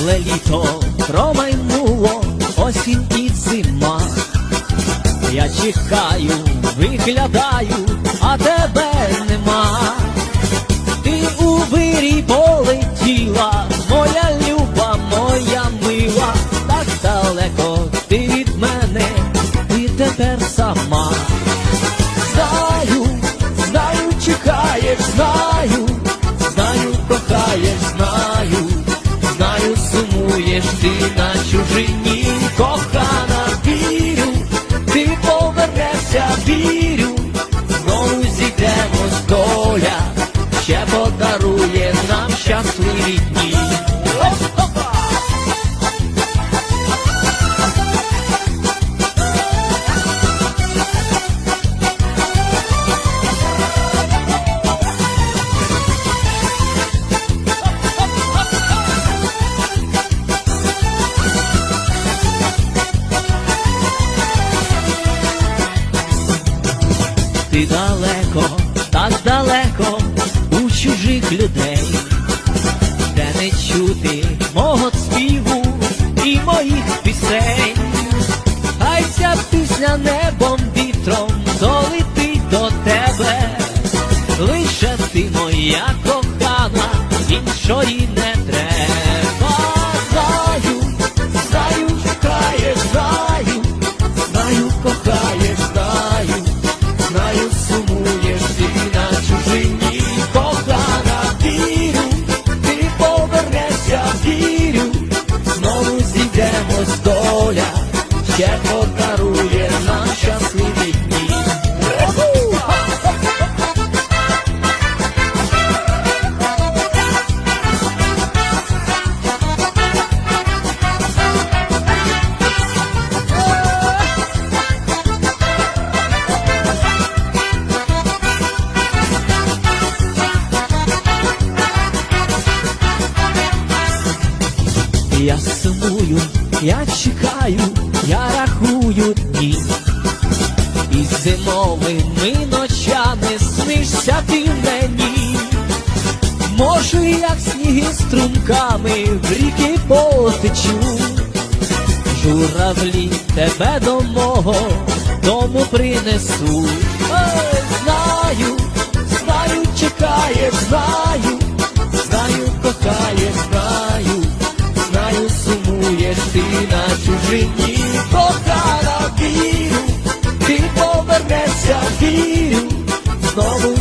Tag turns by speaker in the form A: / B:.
A: Минуле літо промайнуло осінь і зима. Я чекаю, виглядаю, а тебе нема. Ти у вирій полетіла, моя люба, моя мила, так далеко ти від мене, і тепер сама. Знаю, знаю, чекаєш, знаю, знаю, кохаєш, сумуєш ти на чужині, кохана, вірю, ти повернешся, вірю, знову зійдемось, доля, ще подарує нам щасливі дні. Ти далеко, так далеко у чужих людей, де не чути мого співу і моїх пісень. Хай ця пісня небом вітром долетить до тебе, лише ти моя кохана, ще подарує нам щасливі дні. Я сумую, я чекаю, я рахую дні. І зимовими ночами снишся ти мені. Може, як сніги струмками в ріки потечу. Журавлі тебе до мого дому принесу. Ой, знаю, знаю, чекаєш, знаю, знову